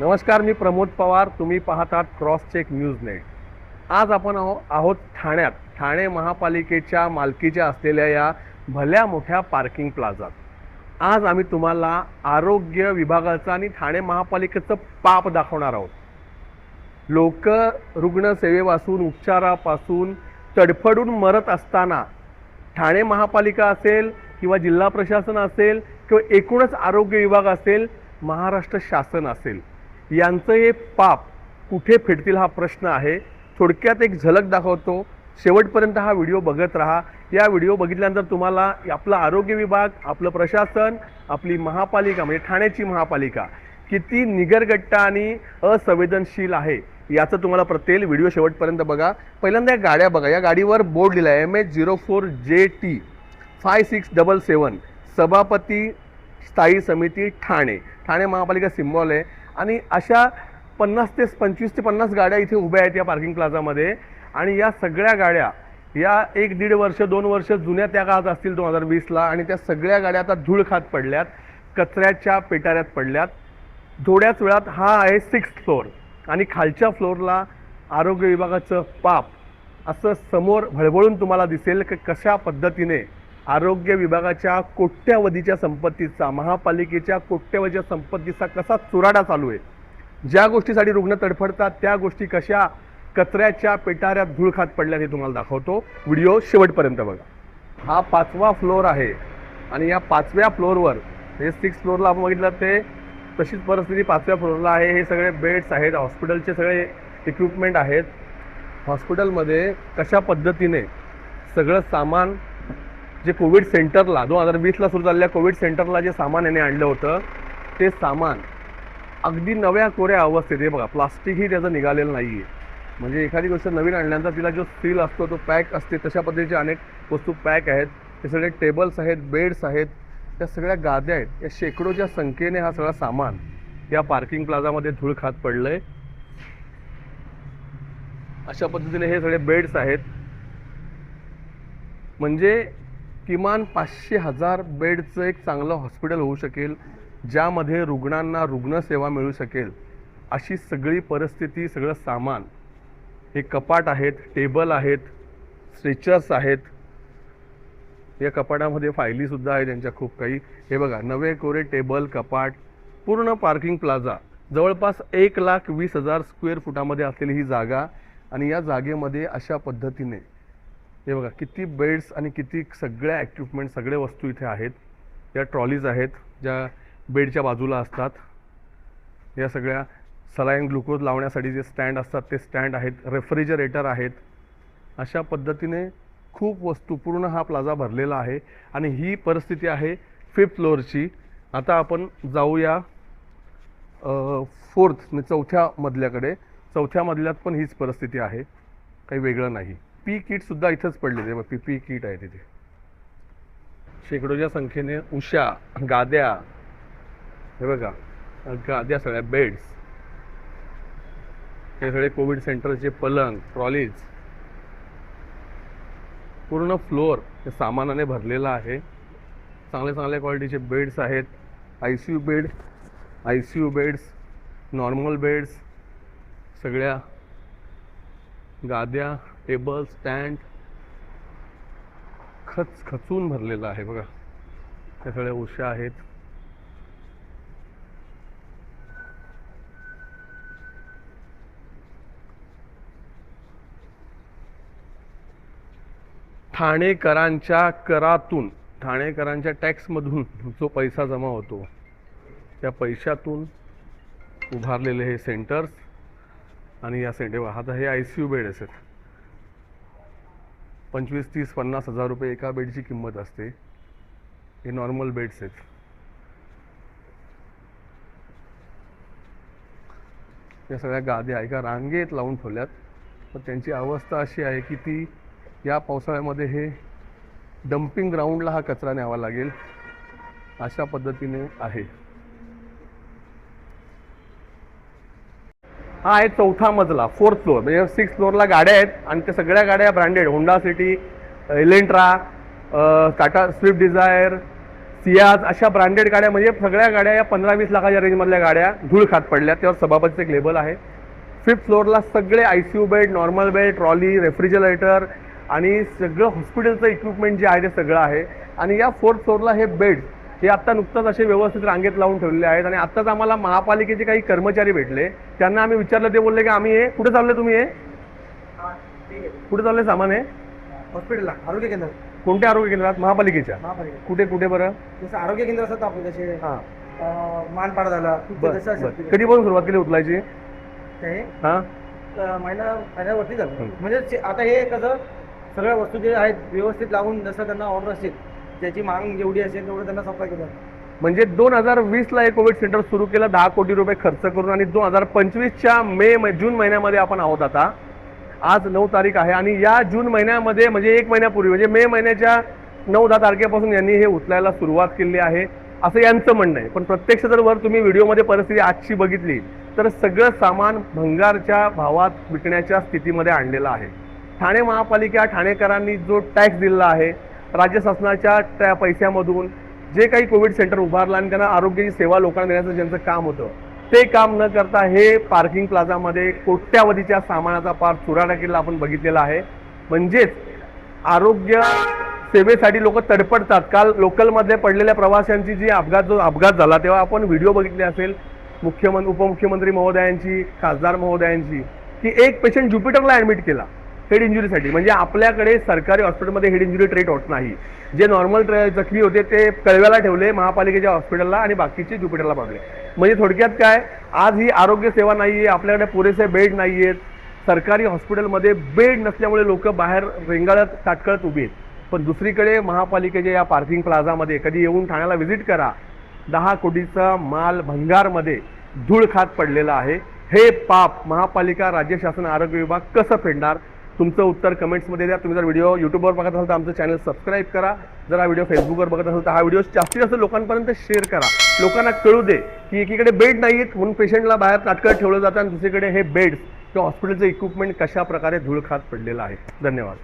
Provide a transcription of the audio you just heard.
नमस्कार मी प्रमोद पवार. तुम्ही पाहतात क्रॉस चेक न्यूज नेट. आज आपण आहो आहोत ठाण्यात. ठाणे महापालिकेच्या मालकीच्या असलेल्या या भल्या मोठ्या पार्किंग प्लाझात. आज आम्ही तुम्हाला आरोग्य विभागाचं आणि ठाणे महापालिकेचं पाप दाखवणार आहोत. लोक रुग्णसेवेपासून उपचारापासून तडफडून मरत असताना ठाणे महापालिका असेल किंवा जिल्हा प्रशासन असेल किंवा एकूणच आरोग्य विभाग असेल महाराष्ट्र शासन असेल. यांचं हे पाप कुठे फिरतील हा प्रश्न आहे. थोडक्यात एक झलक दाखवतो. शेवटपर्यंत हा व्हिडिओ बघत राहा. या व्हिडिओ बघितल्यानंतर तुम्हाला आपलं आरोग्य विभाग आपलं प्रशासन आपली महापालिका म्हणजे ठाण्याची महापालिका किती निगरगट्टा आणि असंवेदनशील आहे याचं तुम्हाला प्रत्येक व्हिडिओ शेवटपर्यंत बघा. पहिल्यांदा या गाड्या बघा. या गाडीवर बोर्ड लिहिला आहे. M H zero four J T five six double seven सभापती स्थायी समिती ठाणे. ठाणे महापालिका सिम्बॉल आहे. आणि अशा पन्नास ते पंचवीस ते पन्नास गाड्या इथे उभ्या आहेत या पार्किंग प्लाझामध्ये. आणि या सगळ्या गाड्या या एक दीड वर्ष दोन वर्ष जुन्या त्या काळात असतील दोन हजार वीसला आणि त्या सगळ्या गाड्या आता धूळ खात पडल्यात कचऱ्याच्या पेटाऱ्यात पडल्यात. थोड्याच वेळात हा आहे सिक्स्थ फ्लोअर आणि खालच्या फ्लोअरला आरोग्य विभागाचं पाप असं समोर भळबळून तुम्हाला दिसेल की कशा पद्धतीने आरोग्य विभागाच्या कोट्यावधीच्या संपत्तीचा महापालिकेच्या कोट्यावधीच्या संपत्तीचा कसा चुराडा चालू आहे? ज्या गोष्टीसाठी रुग्ण तडफडतात त्या गोष्टी कशा कचऱ्याच्या पेटाऱ्यात धूळ खात पडल्या हे तुम्हाला दाखवतो. व्हिडिओ शेवटपर्यंत बघा. हा पाचवा फ्लोअर आहे आणि या पाचव्या फ्लोअरवर हे सिक्स फ्लोअरला आपण बघितलं ते तशीच परिस्थिती पाचव्या फ्लोअरला आहे. हे सगळे बेड्स आहेत हॉस्पिटलचे सगळे इक्विपमेंट आहेत. हॉस्पिटलमध्ये कशा पद्धतीने सगळं सामान जे कोविड सेंटरला दोन हजार वीसला सुरू झालेल्या कोविड सेंटरला जे सामान याने आणलं होतं ते सामान अगदी नव्या कोऱ्या अवस्थेत हे बघा प्लास्टिकही त्याचं निघालेलं नाही आहे म्हणजे एखादी गोष्ट नवीन आणल्यानंतर तिला जो सील असतो तो पॅक असते तशा पद्धतीचे अनेक वस्तू पॅक आहेत. हे सगळे टेबल्स आहेत बेड्स आहेत त्या सगळ्या गाद्या आहेत. या शेकडोच्या संख्येने हा सगळा सामान या पार्किंग प्लाझामध्ये धूळ खात पडलं आहे अशा पद्धतीने हे सगळे बेड्स आहेत. म्हणजे किमान पाचशे हजार बेडचं एक चांगलं हॉस्पिटल होऊ शकेल ज्यामध्ये रुग्णांना रुग्णसेवा मिळू शकेल. अशी सगळी परिस्थिती सगळं सामान. हे कपाट आहेत टेबल आहेत स्ट्रेचर्स आहेत. या कपाटामध्ये फायलीसुद्धा आहेत त्यांच्या खूप काही. हे बघा नवे कोरे टेबल कपाट पूर्ण पार्किंग प्लाझा. जवळपास एक लाख वीस हजार स्क्वेअर फुटामध्ये असलेली ही जागा आणि या जागेमध्ये अशा पद्धतीने हे बघा किती बेड्स आणि किती सगळ्या इक्विपमेंट सगळे वस्तू इथे आहेत. या ट्रॉलीज आहेत ज्या बेडच्या बाजूला असतात. या सगळ्या सलाईन ग्लुकोज लावण्यासाठी जे स्टँड असतात ते स्टँड आहेत. रेफ्रिजरेटर आहेत. अशा पद्धतीने खूप वस्तू पूर्ण हा प्लाझा भरलेला आहे. आणि ही परिस्थिती आहे फिफ्थ फ्लोअरची आता आपण जाऊया फोर्थ चौथ्या मजल्याकडे चौथ्या मजल्यात पण हीच परिस्थिती आहे. काही वेगळं नाही. पी किटसुद्धा इथंच पडलेले ते पी पी किट आहे तिथे. शेकडोच्या संख्येने उशा गाद्या हे बघा गाद्या सगळ्या बेड्स. हे सगळे कोविड सेंटरचे पलंग ट्रॉलीज. पूर्ण फ्लोअर हे सामानाने भरलेला आहे. चांगल्या चांगल्या क्वालिटीचे बेड्स आहेत. I C U bed I C U beds normal beds सगळ्या गाद्या टेबल स्टँड खच खचून भरलेलं आहे बघा. त्या सगळ्या उशा आहेत. ठाणेकरांच्या करातून ठाणेकरांच्या टॅक्समधून जो पैसा जमा होतो त्या पैशातून उभारलेले हे सेंटर्स आणि या सेंटर आता हे आय सी यू बेड आहेत पंचवीस तीस पन्नास हजार रुपये एका बेडची किंमत असते. हे नॉर्मल बेड्स आहेत. या सगळ्या गाद्या एका रांगेत लावून ठेवल्यात. पण त्यांची अवस्था अशी आहे की ती या पावसाळ्यामध्ये हे डम्पिंग ग्राउंडला हा कचरा न्यावा लागेल. अशा पद्धतीने आहे. हा आहे चौथा मजला फोर्थ फ्लोअर म्हणजे सिक्स फ्लोअरला गाड्या आहेत आणि त्या सगळ्या गाड्या branded Honda City Elantra Tata Swift Dzire Ciaz अशा ब्रँडेड गाड्या. म्हणजे सगळ्या गाड्या या पंधरा वीस लाखाच्या रेंजमधल्या गाड्या धूळ खात पडल्या. त्यावर सभापतीचं एक लेबल आहे. फिफ्थ फ्लोअरला सगळे I C U bed normal bed trolley refrigerator आणि सगळं हॉस्पिटलचं इक्विपमेंट जे आहे ते सगळं आहे. आणि या फोर्थ फ्लोअरला हे बेड हे आत्ता नुकतंच असे व्यवस्थित रांगेत लावून ठेवलेले आहेत आणि आत्ताच आम्हाला महापालिकेचे काही कर्मचारी भेटले. त्यांना आम्ही विचारलं ते बोलले की आम्ही हे कुठे चालले तुम्ही हे? कुठे चालले सामान हे? हॉस्पिटलला आरोग्य केंद्र. कोणत्या आरोग्य केंद्रात? महापालिकेच्या. महापालिका कुठे कुठे बरं? जसं आरोग्य केंद्र असतात आपले जसे हां. मानपाडा झाला बरं असेल बरं. कधीपासून सुरुवात केली उचलायची ते? हां. महिना महिन्यावरती झालं. म्हणजे आता हे कसं सगळ्या वस्तू जे आहेत व्यवस्थित लावून जसं त्यांना ऑर्डर असेल त्याची मागणी जेवढी असेल तेवढं त्यांना सप्लाय केलं म्हणजे दोन हजार वीसला हे कोविड सेंटर सुरू केलं दहा कोटी रुपये खर्च करून आणि दोन हजार पंचवीसच्या मे जून महिन्यामध्ये आपण आहोत आता. आज नऊ तारीख आहे आणि या जून महिन्यामध्ये म्हणजे एक महिन्यापूर्वी म्हणजे मे महिन्याच्या नऊ दहा तारखेपासून यांनी हे उचलायला सुरुवात केली आहे असं यांचं म्हणणं आहे. पण प्रत्यक्ष जर वर तुम्ही व्हिडिओमध्ये परिस्थिती आजची बघितली तर सगळं सामान भंगारच्या भावात विकण्याच्या स्थितीमध्ये आणलेलं आहे. ठाणे महापालिका ठाणेकरांनी जो टॅक्स दिलेला आहे राज्य शासनाच्या त्या पैशामधून जे काही कोविड सेंटर उभारलं आणि त्यांना आरोग्याची सेवा लोकांना देण्याचं ज्यांचं काम होतं ते काम न करता हे पार्किंग प्लाझामध्ये कोट्यावधीच्या सामानाचा पार चुराडा केलेला आपण बघितलेला आहे. म्हणजेच आरोग्य सेवेसाठी लोक तडपडतात. काल लोकलमध्ये पडलेल्या प्रवाशांची जी अपघात जो अपघात झाला तेव्हा आपण व्हिडिओ बघितले असेल मुख्यमंत्री उपमुख्यमंत्री महोदयांची खासदार महोदयांची की एक पेशंट ज्युपिटरला ॲडमिट केला. हेड इंजुरीसाठी. म्हणजे आपल्याकडे सरकारी हॉस्पिटलमध्ये हेड इंजुरी ट्रीट होत नाही. जे नॉर्मल जखमी होते ते कळव्याला ठेवले महापालिकेच्या हॉस्पिटलला आणि बाकीचे ज्युपिटरला पाडले म्हणजे थोडक्यात काय आज ही आरोग्य सेवा नाही आहे आपल्याकडे पुरेसे बेड नाही आहेत सरकारी हॉस्पिटलमध्ये बेड नसल्यामुळे लोक बाहेर रेंगाळत ताटकळत उभी आहेत. पण दुसरीकडे महापालिकेच्या या पार्किंग प्लाझामध्ये कधी येऊन ठाण्याला व्हिजिट करा. दहा कोटीचा माल भंगारमध्ये धूळ खात पडलेला आहे. हे पाप महापालिका राज्य शासन आरोग्य विभाग कसं फेडणार? तुमचं उत्तर कमेंट्समध्ये द्या. तुम्ही जर व्हिडिओ यूट्यूबवर बघत असाल तर आमचं चॅनल सबस्क्राईब करा. जर हा व्हिडिओ फेसबुकवर बघत असाल तर हा व्हिडिओ जास्तीत जास्त लोकांपर्यंत शेअर करा. लोकांना कळू दे की एकीकडे बेड नाही आहेत म्हणून पेशंटला बाहेर ताटकळत ठेवलं जातं आणि दुसरीकडे हे बेड्स किंवा हॉस्पिटलचं इक्विपमेंट कशा प्रकारे धूळ खात पडलेलं आहे. धन्यवाद.